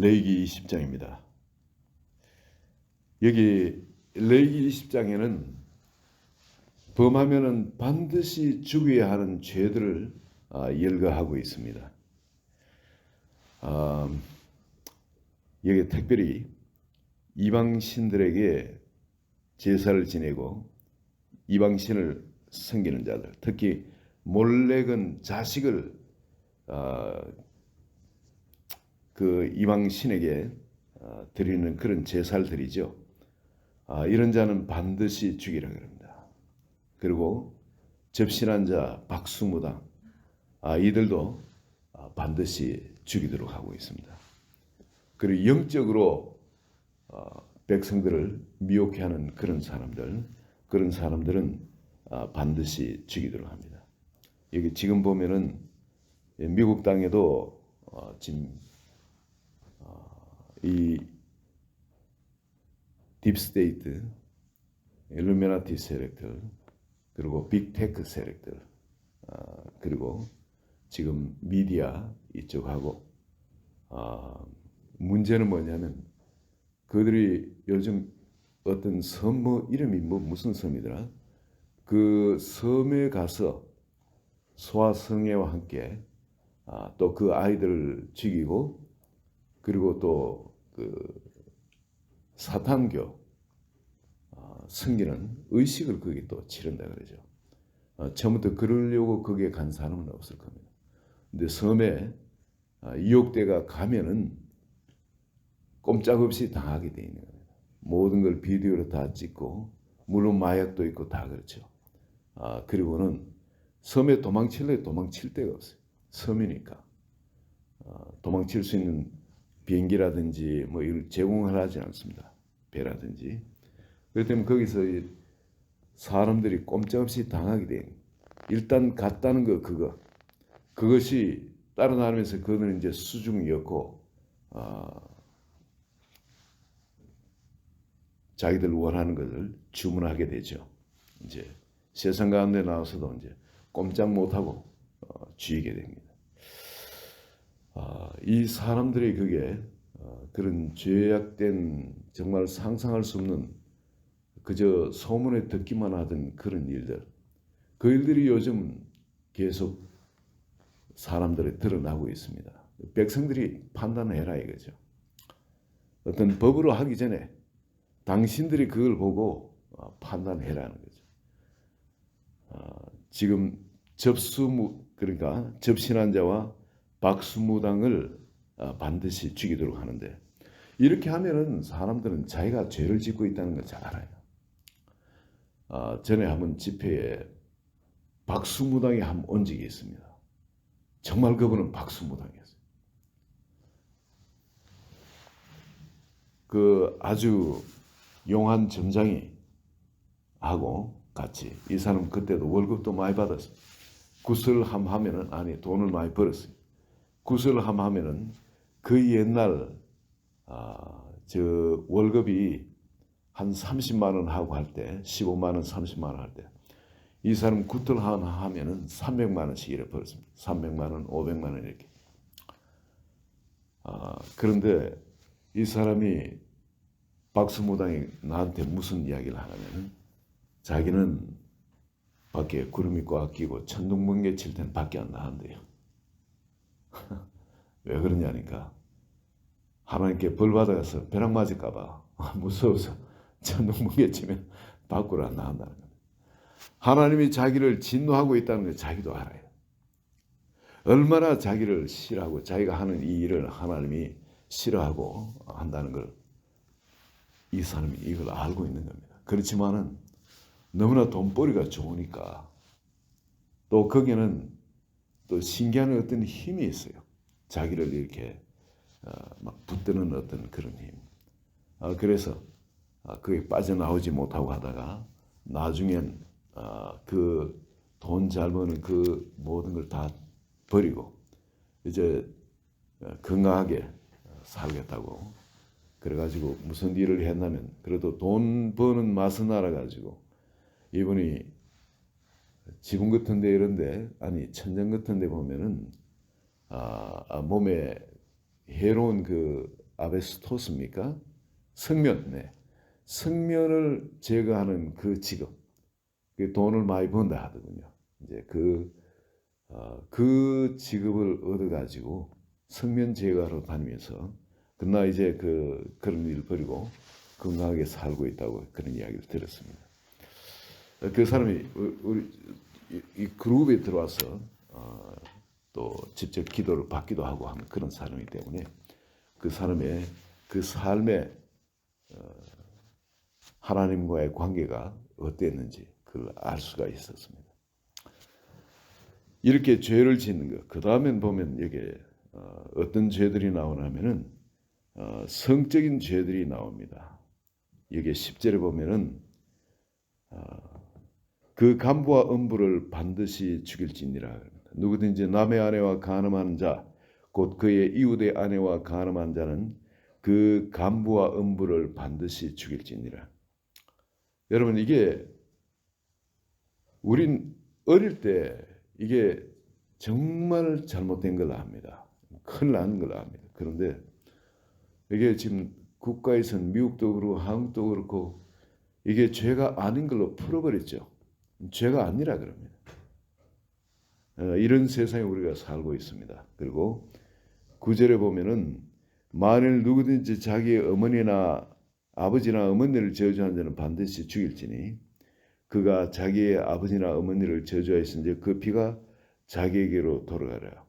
레이기 20장입니다. 여기 레이기 20장에는 범하면은 반드시 죽여야 하는 죄들을 아, 열거하고 있습니다. 아, 여기 특별히 이방신들에게 제사를 지내고 이방신을 섬기는 자들, 특히 몰렉은 자식을 아, 그 이방 신에게 아, 드리는 그런 제사를 드리죠. 아, 이런 자는 반드시 죽이라 그럽니다. 그리고 접신한 자 박수무당 아, 이들도 아, 반드시 죽이도록 하고 있습니다. 그리고 영적으로 어, 백성들을 미혹해 하는 그런 사람들, 그런 사람들은 아, 반드시 죽이도록 합니다. 여기 지금 보면은 예, 미국 땅에도 어, 지금 어, 이 딥스테이트, 일루미나티 세력들, 그리고 빅테크 세력들, 어, 그리고 지금 미디어 이쪽하고 어, 문제는 뭐냐면 그들이 요즘 어떤 섬 뭐 이름이 뭐 무슨 섬이더라? 그 섬에 가서 소아 성애와 함께 아, 또 그 아이들을 죽이고 그리고 또 그 사탄교 아, 승기는 의식을 거기 또 치른다 그러죠. 아, 처음부터 그러려고 거기에 간 사람은 없을 겁니다. 근데 섬에 아, 유혹대가 가면은 꼼짝없이 당하게 돼 있는 겁니다. 모든 걸 비디오로 다 찍고 물론 마약도 있고 다 그렇죠. 아, 그리고는 섬에 도망칠래 도망칠 데가 없어요. 섬이니까 아, 도망칠 수 있는 비행기라든지 뭐 이걸 제공을 하지 않습니다. 배라든지 때문에 거기서 이 사람들이 꼼짝없이 당하게 돼. 일단 갔다는 거 그거 그것이 따로 나누면서 그거는 이제 수중이었고 아, 자기들 원하는 것을 주문하게 되죠. 이제 세상 가운데 나와서도 이제 꼼짝 못하고 어, 쥐게 됩니다. 아, 이 사람들이 그게 어, 그런 죄악된 정말 상상할 수 없는 그저 소문에 듣기만 하던 그런 일들 그 일들이 요즘 계속 사람들이 드러나고 있습니다. 백성들이 판단해라 이거죠. 어떤 법으로 하기 전에 당신들이 그걸 보고 어, 판단해라는 거죠. 어, 지금 접수무 그러니까 접신한 자와 박수무당을 어, 반드시 죽이도록 하는데 이렇게 하면은 사람들은 자기가 죄를 짓고 있다는 걸 잘 알아요. 어, 전에 한번 집회에 박수무당이 한 번 온 적이 있습니다. 정말 그분은 박수무당이었어요. 그 아주 용한 점장이 하고 같이 이 사람 그때도 월급도 많이 받았어요. 구슬 함 하면은 아니 돈을 많이 벌었어요. 구슬 함 하면은 그 옛날 아, 저 월급이 한 30만 원 하고 할 때 15만 원, 30만 원 할 때 이 사람 하나 하면은 300만 원씩 이렇게 벌었습니다. 300만 원, 500만 원 이렇게. 아, 그런데 이 사람이 박수무당이 나한테 무슨 이야기를 하냐면은 자기는 밖에 구름이 꽉 끼고 천둥번개 칠 때는 밖에 안 나간대요. 왜 그러냐니까 하나님께 벌 받아가서 벼락 맞을까 봐 무서워서 천둥번개 치면 밖으로 안 나간다는 거예요. 하나님이 자기를 진노하고 있다는 걸 자기도 알아요. 얼마나 자기를 싫어하고 자기가 하는 이 일을 하나님이 싫어하고 한다는 걸 이 사람이 이걸 알고 있는 겁니다. 그렇지만은 너무나 돈벌이가 좋으니까 또 거기는 또 신기한 어떤 힘이 있어요. 자기를 이렇게 어, 막 붙드는 어떤 그런 힘. 어, 그래서 어, 그게 빠져나오지 못하고 하다가 나중엔 어, 그돈 잘 버는 그 모든 걸 다 버리고 이제 어, 건강하게 살겠다고 그래가지고 무슨 일을 했냐면 그래도 돈 버는 맛은 알아가지고 이분이 지붕 같은데 이런데 아니 천장 같은데 보면은 아, 아, 몸에 해로운 그 아베스토스입니까? 성면, 네. 성면을 제거하는 그 직업, 그 돈을 많이 번다 하더군요. 이제 그, 어, 그 직업을 얻어가지고 성면 제거하러 다니면서 그러나 이제 그 그런 일을 버리고 건강하게 살고 있다고 그런 이야기를 들었습니다. 그 사람이 우리 이, 이 그룹에 들어와서 어, 또 직접 기도를 받기도 하고 하는 그런 사람이기 때문에 그 사람의 그 삶의 어, 하나님과의 관계가 어땠는지 그걸 알 수가 있었습니다. 이렇게 죄를 짓는 것. 그 다음엔 보면 여기 어, 어떤 죄들이 나오냐면은 어, 성적인 죄들이 나옵니다. 여기 10절에 보면은 어, 그 간부와 음부를 반드시 죽일지니라. 누구든지 남의 아내와 간음하는 자, 곧 그의 이웃의 아내와 간음한 자는 그 간부와 음부를 반드시 죽일지니라. 여러분 이게 우린 어릴 때 이게 정말 잘못된 걸 압니다. 큰일 나는 걸 압니다. 그런데 이게 지금 국가에서는 미국도 그렇고 한국도 그렇고 이게 죄가 아닌 걸로 풀어버렸죠. 죄가 아니라 그럽니다. 어, 이런 세상에 우리가 살고 있습니다. 그리고 구절에 보면은 만일 누구든지 자기의 어머니나 아버지나 어머니를 저주한 자는 반드시 죽일지니 그가 자기의 아버지나 어머니를 저주하였은지 그 피가 자기에게로 돌아가라.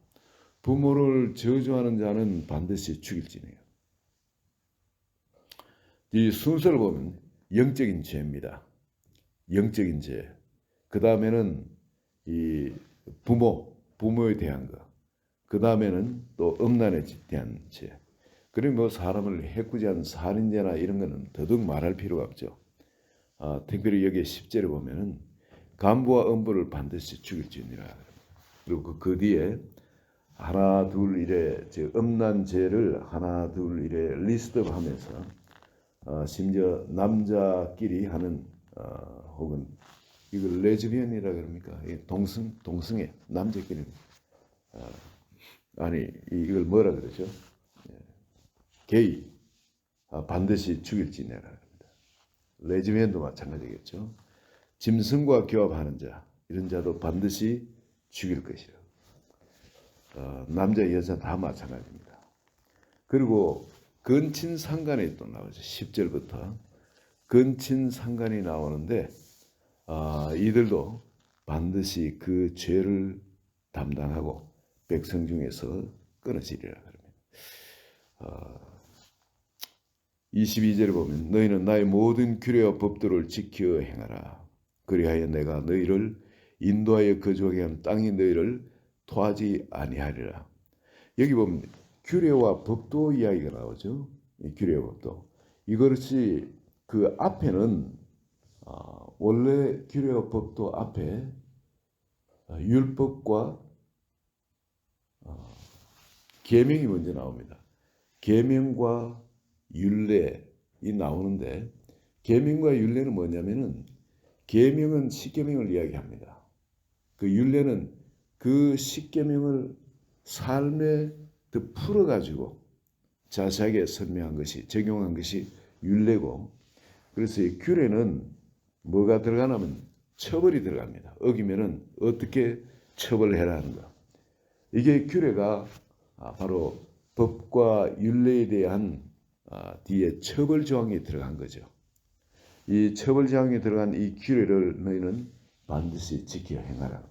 부모를 저주하는 자는 반드시 죽일지니요. 이 순서를 보면 영적인 죄입니다. 영적인 죄. 그 다음에는 이 부모, 부모에 대한 거. 그 다음에는 또 음란에 대한 죄. 그리고 뭐 사람을 해꾸지한 살인죄나 이런 거는 더더욱 말할 필요가 없죠. 아, 특별히 여기 10절에 보면은 간부와 음부를 반드시 죽일지니라. 그리고 그, 그 뒤에 하나 둘 이래 즉 음란 죄를 하나 둘 이래 리스트하면서 어, 심지어 남자끼리 하는 어, 혹은 이걸 레즈비언이라 그럽니까? 동성 동성애 남자끼리 어, 아니 이걸 뭐라 그러죠? 예. 게이 아, 반드시 죽일지내라 합니다. 레즈비언도 마찬가지겠죠. 짐승과 교합하는 자 이런 자도 반드시 죽일 것이라. 어, 남자 여자 다 마찬가지입니다. 그리고 근친 상간이 또 나오죠. 10절부터 근친 상간이 나오는데 아, 이들도 반드시 그 죄를 담당하고 백성 중에서 끊어지리라 그럽니다. 아, 22절에 보면 너희는 나의 모든 규례와 법도를 지켜 행하라. 그리하여 내가 너희를 인도하여 거주하게 한 땅이 너희를 토하지 아니하리라. 여기 보면 규례와 법도 이야기가 나오죠. 규례와 법도. 이것이 그 앞에는 어, 원래 규례와 법도 앞에 어, 율법과 어, 계명이 먼저 나옵니다. 계명과 율례이 나오는데 계명과 율례는 뭐냐면은 계명은 십계명을 이야기합니다. 그 율례는 그 십계명을 삶에 더 풀어 가지고 자세하게 설명한 것이 적용한 것이 율례고 그래서 이 규례는 뭐가 들어가냐면 처벌이 들어갑니다. 어기면은 어떻게 처벌해라 하는 거. 이게 규례가 아, 바로 법과 율례에 대한 아, 뒤에 처벌 조항이 들어간 거죠. 이 처벌 조항이 들어간 이 규례를 너희는 반드시 지켜 행하라.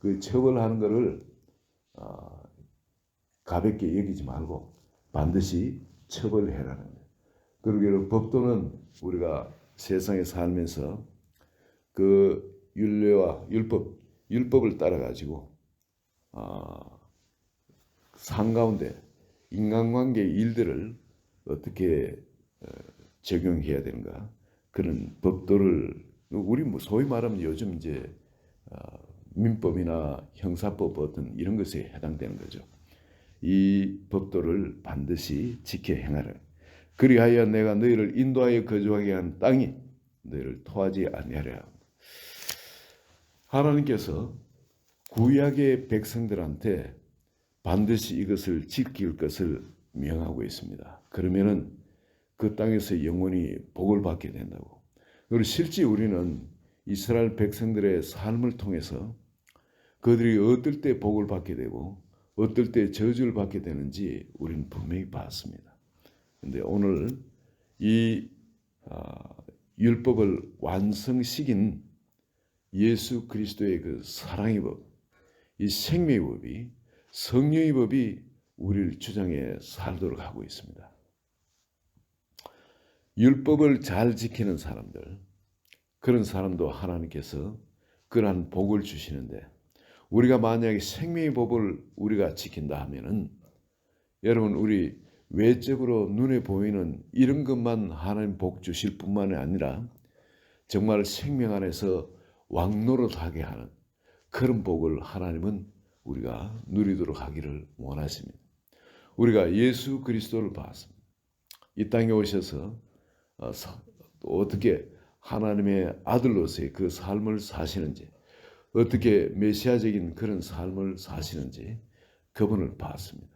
그 처벌하는 것을 어, 가볍게 여기지 말고 반드시 처벌해라는 거예요. 그리고 법도는 우리가 세상에 살면서 그 율례와 율법, 율법을 따라 가지고 어, 상 가운데 인간관계 일들을 어떻게 어, 적용해야 되는가 그런 법도를 우리 뭐 소위 말하면 요즘 이제 어, 민법이나 형사법 어떤 이런 것에 해당되는 거죠. 이 법도를 반드시 지켜 행하라. 그리하여 내가 너희를 인도하여 거주하게 한 땅이 너희를 토하지 아니하리라. 하나님께서 구약의 백성들한테 반드시 이것을 지킬 것을 명하고 있습니다. 그러면은 그 땅에서 영원히 복을 받게 된다고. 그리고 실제 우리는 이스라엘 백성들의 삶을 통해서 그들이 어떨 때 복을 받게 되고 어떨 때 저주를 받게 되는지 우리는 분명히 봤습니다. 근데 오늘 이 아, 율법을 완성시킨 예수 그리스도의 그 사랑의 법, 이 생명의 법이 성령의 법이 우리를 주장해 살도록 하고 있습니다. 율법을 잘 지키는 사람들, 그런 사람도 하나님께서 그러한 복을 주시는데 우리가 만약에 생명의 법을 우리가 지킨다 하면은 여러분 우리 외적으로 눈에 보이는 이런 것만 하나님 복 주실 뿐만이 아니라 정말 생명 안에서 왕노릇하게 하는 그런 복을 하나님은 우리가 누리도록 하기를 원하십니다. 우리가 예수 그리스도를 봤습니다. 이 땅에 오셔서 어, 어떻게 하나님의 아들로서의 그 삶을 사시는지 어떻게 메시아적인 그런 삶을 사시는지 그분을 봤습니다.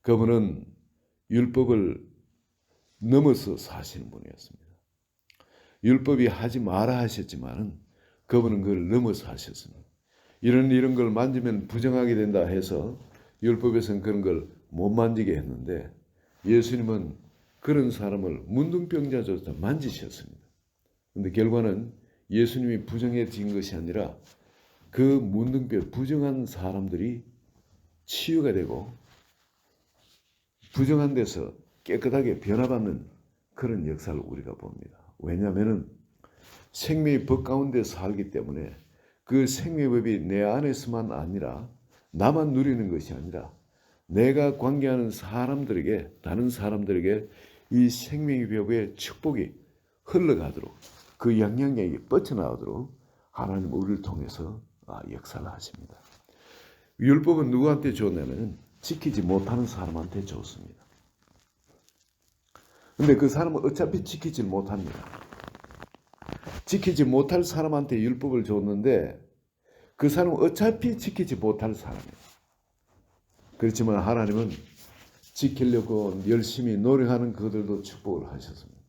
그분은 율법을 넘어서 사시는 분이었습니다. 율법이 하지 마라 하셨지만은 그분은 그걸 넘어서 하셨습니다. 이런 이런 걸 만지면 부정하게 된다 해서 율법에서는 그런 걸 못 만지게 했는데 예수님은 그런 사람을 문둥병자조차 만지셨습니다. 근데 결과는 예수님이 부정해진 것이 아니라 그 문둥병 부정한 사람들이 치유가 되고 부정한 데서 깨끗하게 변화받는 그런 역사를 우리가 봅니다. 왜냐하면 생명의 법 가운데 살기 때문에 그 생명의 법이 내 안에서만 아니라 나만 누리는 것이 아니라 내가 관계하는 사람들에게 다른 사람들에게 이 생명의 법의 축복이 흘러가도록 그 영향력이 뻗쳐나오도록 하나님 우리를 통해서 아, 역사를 하십니다. 율법은 누구한테 줬냐면 지키지 못하는 사람한테 줬습니다. 근데 그 사람은 어차피 지키지 못합니다. 지키지 못할 사람한테 율법을 줬는데 그 사람은 어차피 지키지 못할 사람이에요. 그렇지만 하나님은 지키려고 열심히 노력하는 그들도 축복을 하셨습니다.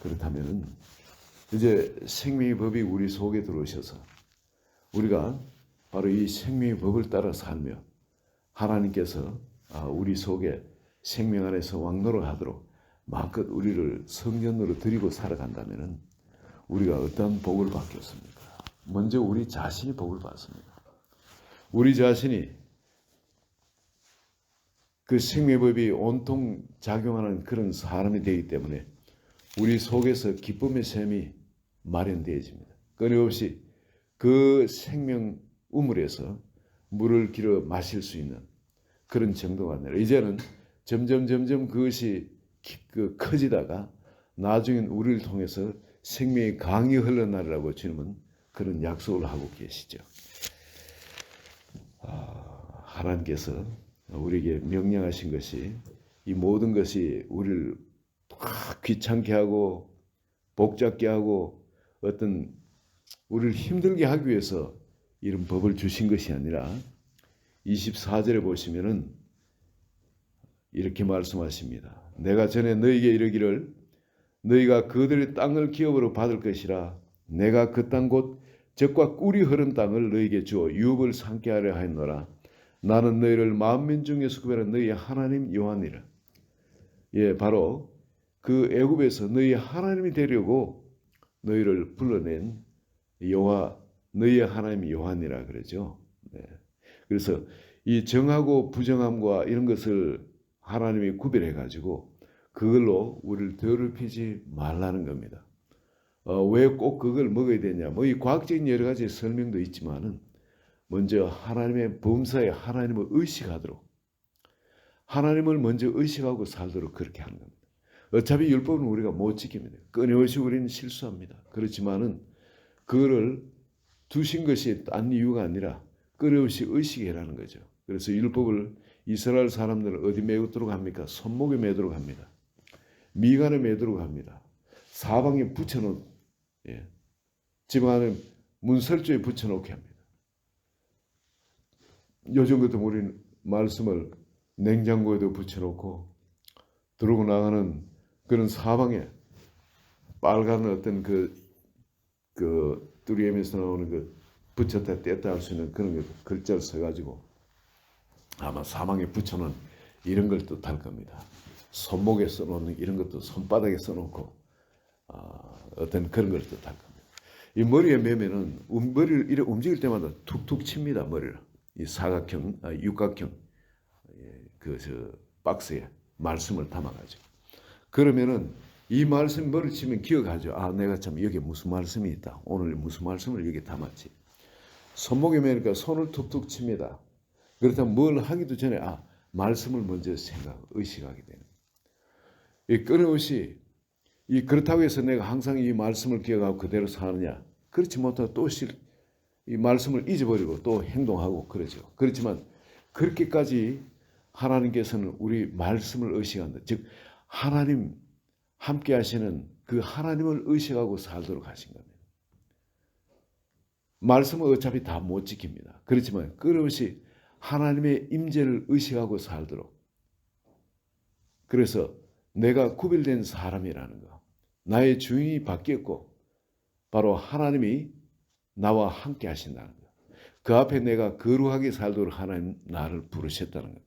그렇다면 이제 생명의 법이 우리 속에 들어오셔서 우리가 바로 이 생명의 법을 따라 살며 하나님께서 아, 우리 속에 생명 안에서 왕노를 하도록 마껏 우리를 성전으로 드리고 살아간다면 우리가 어떤 복을 받겠습니까? 먼저 우리 자신이 복을 받습니다. 우리 자신이 그 생명법이 온통 작용하는 그런 사람이 되기 때문에 우리 속에서 기쁨의 샘이 마련되어집니다. 끊임없이 그 생명 우물에서 물을 길어 마실 수 있는 그런 정도가 아니라 이제는 점점 점점 그것이 그 커지다가 나중엔 우리를 통해서 생명의 강이 흘러나리라고 주님은 그런 약속을 하고 계시죠. 아, 하나님께서 우리에게 명령하신 것이 이 모든 것이 우리를 귀찮게 하고 복잡게 하고 어떤 우리를 힘들게 하기 위해서 이런 법을 주신 것이 아니라 24절에 보시면은 이렇게 말씀하십니다. 내가 전에 너에게 이르기를 너희가 그들의 땅을 기업으로 받을 것이라 내가 그 땅 곧 적과 꿀이 흐른 땅을 너희에게 주어 유업을 삼게 하려 하였노라 나는 너희를 만민 중에서 구별한 너희 하나님 여호와니라 예 바로 그 애굽에서 너희 하나님이 되려고 너희를 불러낸 여호와 너희의 하나님 여호와니라 그러죠. 네. 그래서 이 정하고 부정함과 이런 것을 하나님이 구별해 가지고 그걸로 우리를 더럽히지 말라는 겁니다. 어, 왜 꼭 그걸 먹어야 되냐? 뭐 이 과학적인 여러 가지 설명도 있지만은 먼저 하나님의 범사에 하나님을 의식하도록 하나님을 먼저 의식하고 살도록 그렇게 하는 겁니다. 어차피 율법은 우리가 못 지킵니다. 끊임없이 우리는 실수합니다. 그렇지만은 그거를 두신 것이 딴 이유가 아니라 끊임없이 의식해라는 거죠. 그래서 율법을 이스라엘 사람들은 어디 매도록 합니까? 손목에 매도록 합니다. 미간에 매도록 합니다. 사방에 붙여놓, 예. 집 안에 문설주에 붙여놓게 합니다. 요즘 같은 우리는 말씀을 냉장고에도 붙여놓고 들어오고 나가는 그런 사방에 빨간 어떤 그, 그 뚜리엠에서 나오는 그 붙였다 뗐다 할 수 있는 그런 거 글자를 써가지고 아마 사방에 붙여놓은 이런 걸 뜻할 겁니다. 손목에 써놓는 이런 것도 손바닥에 써놓고 아, 어떤 그런 걸 뜻할 겁니다. 이 머리에 매면은 음- 머리를 이렇게 움직일 때마다 툭툭 칩니다 머리를 이 사각형, 아, 육각형 그저 박스에 말씀을 담아가지고 그러면은 이 말씀 머리 치면 기억하죠. 아 내가 참 여기 무슨 말씀이 있다. 오늘 무슨 말씀을 여기 담았지. 손목에 매니까 손을 툭툭 칩니다. 그렇다면 뭘 하기도 전에 아 말씀을 먼저 생각 의식하게 되는. 이 끊임없이 이 그렇다고 해서 내가 항상 이 말씀을 기억하고 그대로 사느냐? 그렇지 못하고 또 실, 이 말씀을 잊어버리고 또 행동하고 그러죠. 그렇지만 그렇게까지 하나님께서는 우리 말씀을 의식한다. 즉 하나님 함께 하시는 그 하나님을 의식하고 살도록 하신 겁니다. 말씀은 어차피 다 못 지킵니다. 그렇지만 끊임없이 하나님의 임재를 의식하고 살도록. 그래서 내가 구별된 사람이라는 거. 나의 주인이 바뀌었고 바로 하나님이 나와 함께 하신다는 거. 그 앞에 내가 거룩하게 살도록 하나님 나를 부르셨다는 거.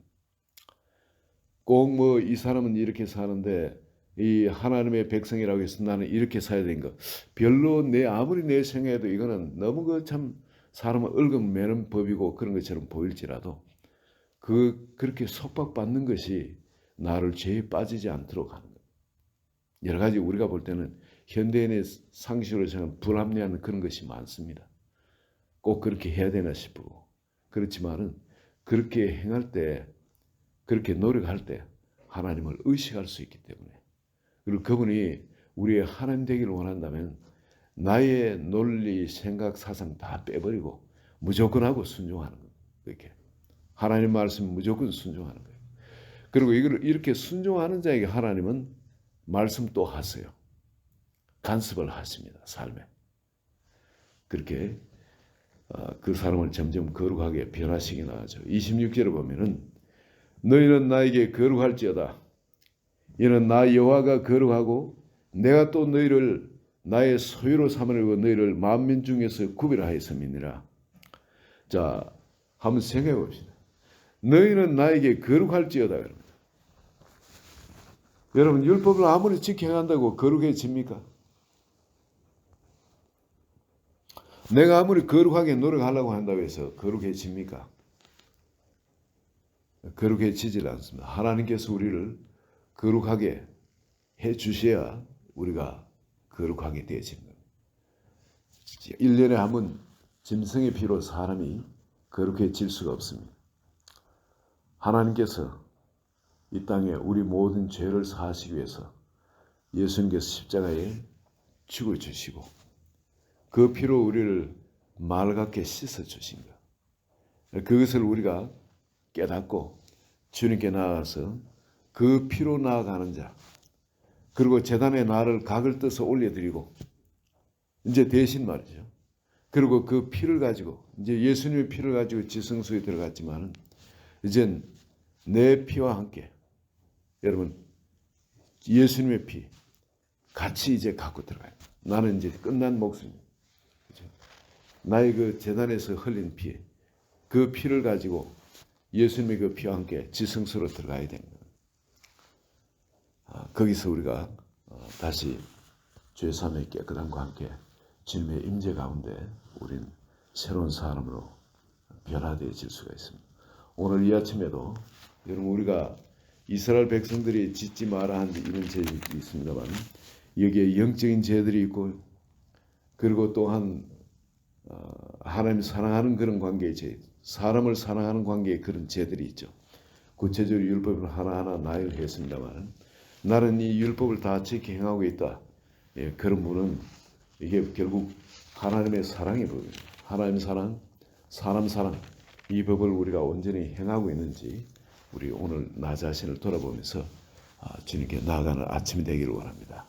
꼭뭐 이 사람은 이렇게 사는데 이 하나님의 백성이라고 해서 나는 이렇게 살야 되는 거. 별로 내 아무리 내 생각해도 이거는 너무 그 참 사람을 얽은 매는 법이고 그런 것처럼 보일지라도 그 그렇게 속박받는 것이 나를 죄에 빠지지 않도록 하는 것. 여러 가지 우리가 볼 때는 현대인의 상식으로 생각 불합리한 그런 것이 많습니다. 꼭 그렇게 해야 되나 싶고 그렇지만은 그렇게 행할 때 그렇게 노력할 때 하나님을 의식할 수 있기 때문에 그리고 그분이 우리의 하나님 되기를 원한다면 나의 논리, 생각, 사상 다 빼버리고 무조건 하고 순종하는 거예요. 이렇게 하나님 말씀 무조건 순종하는 거예요. 그리고 이걸 이렇게 순종하는 자에게 하나님은 말씀 또 하세요. 간섭을 하십니다. 삶에. 그렇게 어, 그 사람을 점점 거룩하게 변화시키 나가죠. 26절을 보면은 너희는 나에게 거룩할지어다. 이는 나 여호와가 거룩하고 내가 또 너희를 나의 소유로 삼으려고 너희를 만민 중에서 구별하였음이니라. 자, 한번 생각해 봅시다. 너희는 나에게 거룩할지어다. 여러분 율법을 아무리 지켜야 한다고 거룩해집니까? 내가 아무리 거룩하게 노력하려고 한다고 해서 거룩해집니까? 거룩해지질 않습니다. 하나님께서 우리를 거룩하게 해 주셔야 우리가 거룩하게 되어지는 겁니다. 1년에 한 번 짐승의 피로 사람이 거룩해질 수가 없습니다. 하나님께서 이 땅에 우리 모든 죄를 사하시기 위해서 예수님께서 십자가에 죽어 주시고 그 피로 우리를 맑게 씻어 주신 것. 그것을 우리가 깨닫고 주님께 나아가서 그 피로 나아가는 자 그리고 재단에 나를 각을 떠서 올려드리고 이제 대신 말이죠. 그리고 그 피를 가지고 이제 예수님의 피를 가지고 지성소에 들어갔지만은 이젠 내 피와 함께 여러분 예수님의 피 같이 이제 갖고 들어가요. 나는 이제 끝난. 그죠? 나의 그 재단에서 흘린 피, 그 피를 가지고 예수님의 그 피와 함께 지성소로 들어가야 됩니다. 아, 거기서 우리가 어, 다시 죄 사함의 깨끗함과 함께 주님의 임재 가운데 우린 새로운 사람으로 변화되어질 수가 있습니다. 오늘 이 아침에도 여러분 우리가 이스라엘 백성들이 짓지 마라 한 이런 죄들이 있습니다만 여기에 영적인 죄들이 있고 그리고 또한 어, 하나님 사랑하는 그런 관계의 죄, 사람을 사랑하는 관계의 그런 죄들이 있죠. 구체적으로 율법을 하나하나 나열했습니다만 나는 이 율법을 다 지켜 행하고 있다. 예, 그런 분은 이게 결국 하나님의 사랑의 법입니다. 하나님 사랑, 사람 사랑 이 법을 우리가 온전히 행하고 있는지 우리 오늘 나 자신을 돌아보면서 아, 주님께 나아가는 아침이 되기를 원합니다.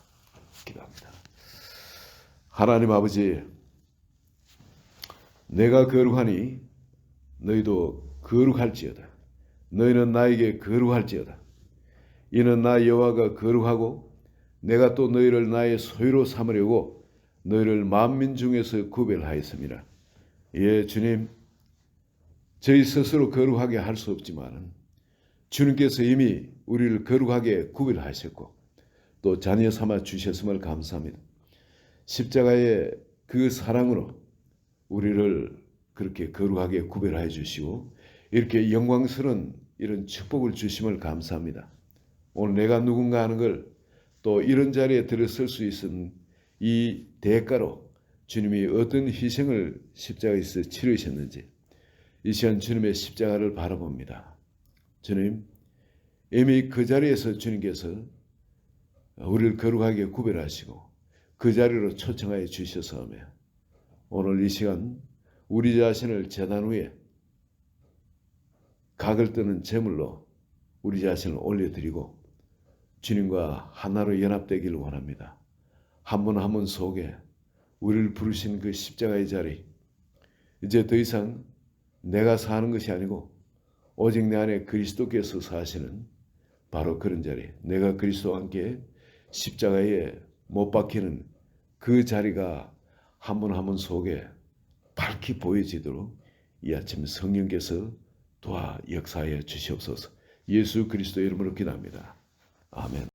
기도합니다. 하나님 아버지, 내가 거룩하니 너희도 거룩할지어다. 너희는 나에게 거룩할지어다. 이는 나 여호와가 거룩하고 내가 또 너희를 나의 소유로 삼으려고 너희를 만민 중에서 구별하였습니다. 예, 주님, 저희 스스로 거룩하게 할 수 없지만 주님께서 이미 우리를 거룩하게 구별하셨고 또 자녀 삼아 주셨음을 감사합니다. 십자가의 그 사랑으로 우리를 그렇게 거룩하게 구별하여 주시고 이렇게 영광스러운 이런 축복을 주심을 감사합니다. 오늘 내가 누군가 하는 걸 또 이런 자리에 들어설 수 있은 이 대가로 주님이 어떤 희생을 십자가에서 치르셨는지 이 시간 주님의 십자가를 바라봅니다. 주님, 이미 그 자리에서 주님께서 우리를 거룩하게 구별하시고 그 자리로 초청하여 주셔서며 오늘 이 시간 우리 자신을 재단 위에 각을 뜨는 제물로 우리 자신을 올려드리고 주님과 하나로 연합되기를 원합니다. 한분한분 속에 우리를 부르신 그 십자가의 자리 이제 더 이상 내가 사는 것이 아니고 오직 내 안에 그리스도께서 사시는 바로 그런 자리 내가 그리스도와 함께 십자가에 못 박히는 그 자리가 한분한분 속에 밝히 보여지도록 이 아침 성령께서 도와 역사하여 주시옵소서 예수 그리스도 이름으로 기도합니다. 아멘.